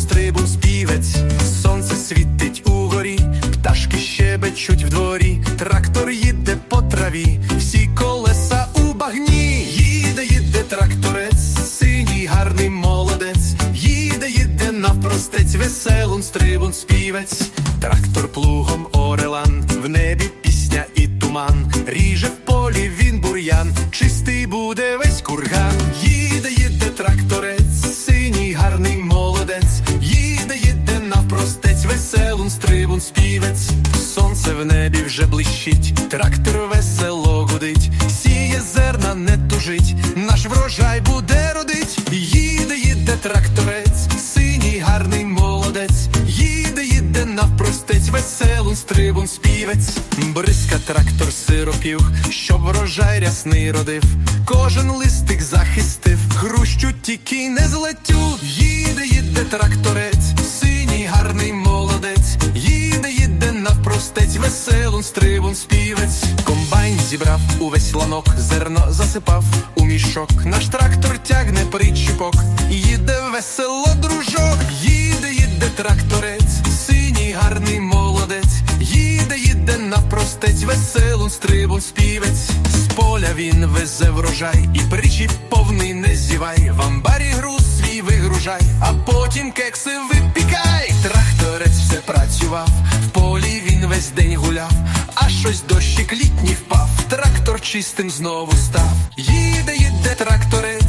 стрибун співець, сонце світить угорі, пташки щебечуть в дворі, трактор їде по траві, всі колеса у багні, їде, їде тракторець, синій гарний молодець, їде, їде навпростець, веселун стрибун співець, трактор плугом орелан, в небі пісня і туман, ріже в полі він бур'ян, чистий буде весь курган, їде, їде тракторець, сонце в небі вже блищить, трактор весело гудить, сіє зерна не тужить, наш врожай буде родить, їде, їде тракторець, синій гарний молодець, їде, їде навпростець, веселун стрибун співець, бризка трактор сиропів, щоб врожай рясний родив, кожен листик захистив, хрущу тільки не злетю, їде, їде тракторець, синій гарний молодець, зібрав увесь ланок, зерно засипав у мішок, наш трактор тягне причіпок, їде весело дружок, їде, їде тракторець, синій гарний молодець, їде, їде навпростець, веселун стрибун співець, з поля він везе врожай, і причіп повний не зівай, в амбарі груз свій вигружай, а потім кекси щось дощик літній впав, трактор чистим знову став. Їде, їде тракторець,